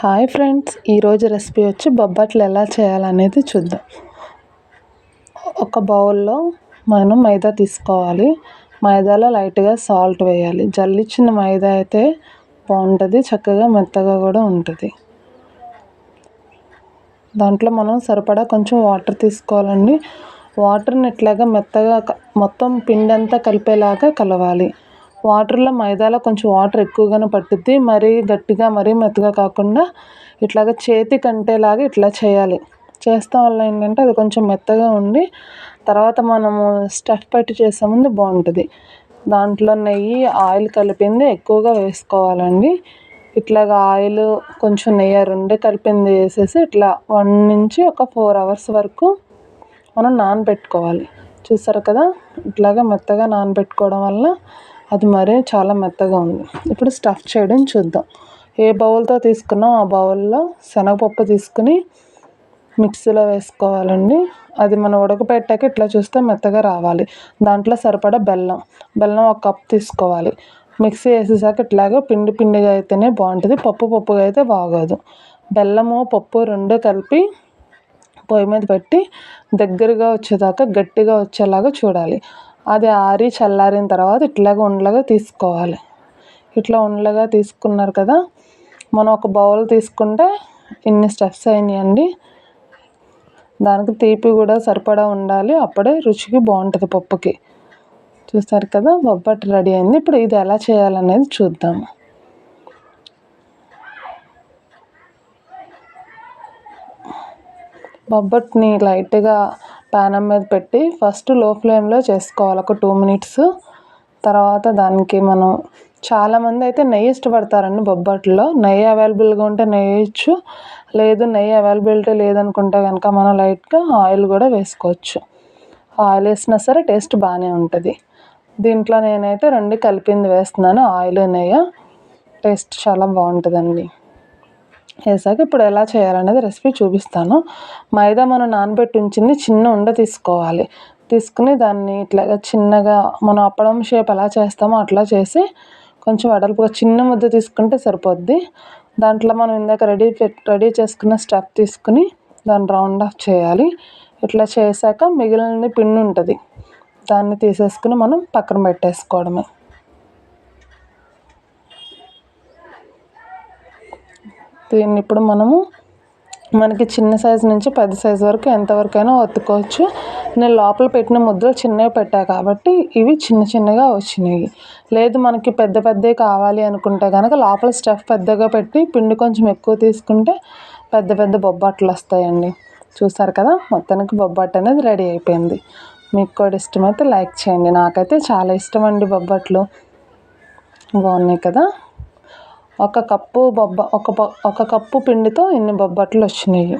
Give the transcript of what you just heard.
Hi friends ఈరోజు recipe వచ్చి బొబ్బట్లు ఎలా చేయాలనేది చూద్దాం. ఒక బౌల్లో మనం మైదా తీసుకోవాలి. మైదాలో లైట్గా సాల్ట్ వేయాలి. జల్లిచ్చిన మైదా అయితే బాగుంటుంది చక్కగా మెత్తగా కూడా ఉంటుంది. దాంట్లో మనం సరిపడా కొంచెం వాటర్ తీసుకోవాలండి. వాటర్ని ఇట్లాగా మెత్తగా మొత్తం పిండి అంతా కలిపేలాగా కలవాలి. వాటర్లో మైదాలో కొంచెం వాటర్ ఎక్కువగానే పట్టుద్ది. మరీ గట్టిగా మరీ మెత్తగా కాకుండా ఇట్లాగ చేతి కంటేలాగా ఇట్లా చేయాలి. చేస్తాం వల్ల ఏంటంటే అది కొంచెం మెత్తగా ఉండి తర్వాత మనము స్టఫ్ పెట్టి చేసే ముందు బాగుంటుంది. దాంట్లో నెయ్యి ఆయిల్ కలిపింది ఎక్కువగా వేసుకోవాలండి. ఇట్లాగా ఆయిల్ కొంచెం నెయ్యి రెండు కలిపింది వేసేసి ఇట్లా వన్ నుంచి ఒక ఫోర్ అవర్స్ వరకు మనం నానబెట్టుకోవాలి. చూసారు కదా? ఇట్లాగా మెత్తగా నానబెట్టుకోవడం వల్ల అది మరీ చాలా మెత్తగా ఉంది. ఇప్పుడు స్టఫ్ చేయడం చూద్దాం. ఏ బౌల్తో తీసుకున్నాం ఆ బౌల్లో శనగపప్పు తీసుకుని మిక్సీలో వేసుకోవాలండి. అది మనం ఉడకపెట్టాక ఇట్లా చూస్తే మెత్తగా రావాలి. దాంట్లో సరిపడా బెల్లం. బెల్లం ఒక కప్ తీసుకోవాలి. మిక్సీ వేసేసాక ఇట్లాగా పిండి పిండిగా అయితేనే బాగుంటుంది. పప్పు పప్పుగా అయితే బాగోదు. బెల్లము పప్పు రెండు కలిపి పొయ్యి మీద పెట్టి దగ్గరగా వచ్చేదాకా గట్టిగా వచ్చేలాగా చూడాలి. అది ఆరి చల్లారిన తర్వాత ఇట్లాగా ఉండలుగా తీసుకోవాలి. ఇట్లా ఉండలుగా తీసుకున్నారు కదా మనం ఒక బౌల్ తీసుకుంటే ఇన్ని స్టెప్స్ అయినాయండి. దానికి తీపి కూడా సరిపడా ఉండాలి. అప్పుడే రుచికి బాగుంటుంది పప్పుకి. చూస్తారు కదా బొబ్బట్టు రెడీ అయింది. ఇప్పుడు ఇది ఎలా చేయాలనేది చూద్దాము బొబ్బట్ని లైట్గా ప్యానం మీద పెట్టి ఫస్ట్లో ఫ్లేమ్లో చేసుకోవాలి. ఒక టూ మినిట్స్. తర్వాత దానికి మనం చాలామంది అయితే నెయ్యి ఇష్టపడతారండి బొబ్బట్లో. నెయ్యి అవైలబుల్గా ఉంటే నెయ్యి వేయచ్చు లేదు నెయ్యి అవైలబిలిటీ లేదనుకుంటే కనుక మనం లైట్గా ఆయిల్ కూడా వేసుకోవచ్చు. ఆయిల్ వేసినా సరే టేస్ట్ బాగానే ఉంటుంది. దీంట్లో నేనైతే రెండు కలిపింది వేస్తున్నాను. ఆయిల్ నెయ్యి. టేస్ట్ చాలా బాగుంటుందండి. వేసాక ఇప్పుడు ఎలా చేయాలనేది రెసిపీ చూపిస్తాను. మైదా మనం నానబెట్టి ఉంచింది చిన్న ఉండ తీసుకోవాలి. తీసుకుని దాన్ని ఇట్లా చిన్నగా మనం అప్పడం షేప్ ఎలా చేస్తామో అట్లా చేసి కొంచెం వెడల్పుగా చిన్న ముద్ద తీసుకుంటే సరిపోద్ది. దాంట్లో మనం ఇందాక రెడీ రెడీ చేసుకున్న స్టఫ్ తీసుకుని దాన్ని రౌండ్ ఆఫ్ చేయాలి. ఇట్లా చేశాక మిగిలిన పిండి ఉంటుంది. దాన్ని తీసేసుకుని మనం పక్కన పెట్టేసుకోవడమే. దీన్ని ఇప్పుడు మనము మనకి చిన్న సైజు నుంచి పెద్ద సైజు వరకు ఎంతవరకైనా ఒత్తుకోవచ్చు. నేను లోపల పెట్టిన ముద్దలు చిన్నవి పెట్టా కాబట్టి ఇవి చిన్న చిన్నగా వచ్చినాయి. లేదు మనకి పెద్ద పెద్దవి కావాలి అనుకుంటే కనుక లోపల స్టఫ్ పెద్దగా పెట్టి పిండి కొంచెం ఎక్కువ తీసుకుంటే పెద్ద పెద్ద బొబ్బట్లు వస్తాయండి. చూసారు కదా? మొత్తానికి బొబ్బట్టు అనేది రెడీ అయిపోయింది. మీకు కూడా ఇష్టమైతే లైక్ చేయండి. నాకైతే చాలా ఇష్టం అండి బొబ్బట్లు. బాగున్నాయి కదా? ఒక కప్పు బొబ్బ ఒక ఒక కప్పు పిండితో ఇన్ని బొబ్బట్లు వచ్చినాయి.